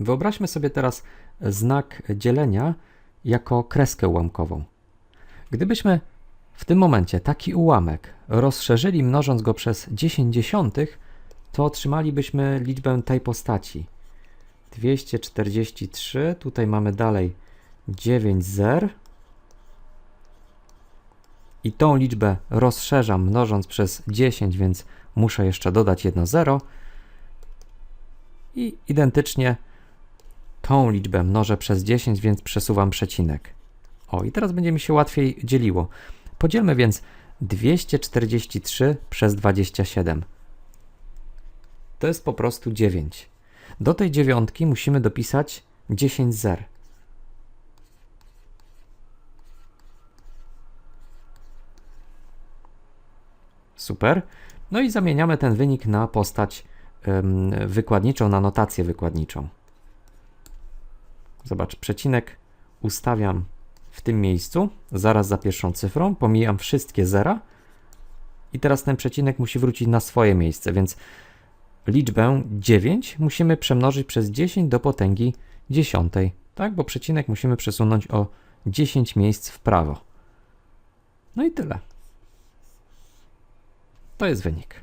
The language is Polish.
Wyobraźmy sobie teraz znak dzielenia jako kreskę ułamkową. Gdybyśmy w tym momencie taki ułamek rozszerzyli mnożąc go przez 10 dziesiątych, to otrzymalibyśmy liczbę tej postaci. 243, tutaj mamy dalej 9 zer. I tą liczbę rozszerzam mnożąc przez 10, więc muszę jeszcze dodać jedno 0. I identycznie tą liczbę mnożę przez 10, więc przesuwam przecinek. O, i teraz będzie mi się łatwiej dzieliło. Podzielmy więc 243 przez 27. To jest po prostu 9. Do tej dziewiątki musimy dopisać 10 zer. Super. No i zamieniamy ten wynik na postać ym, wykładniczą, na notację wykładniczą. Zobacz, przecinek ustawiam w tym miejscu, zaraz za pierwszą cyfrą, pomijam wszystkie zera i teraz ten przecinek musi wrócić na swoje miejsce, więc liczbę 9 musimy przemnożyć przez 10 do potęgi dziesiątej, tak? Bo przecinek musimy przesunąć o 10 miejsc w prawo. No i tyle. To jest wynik.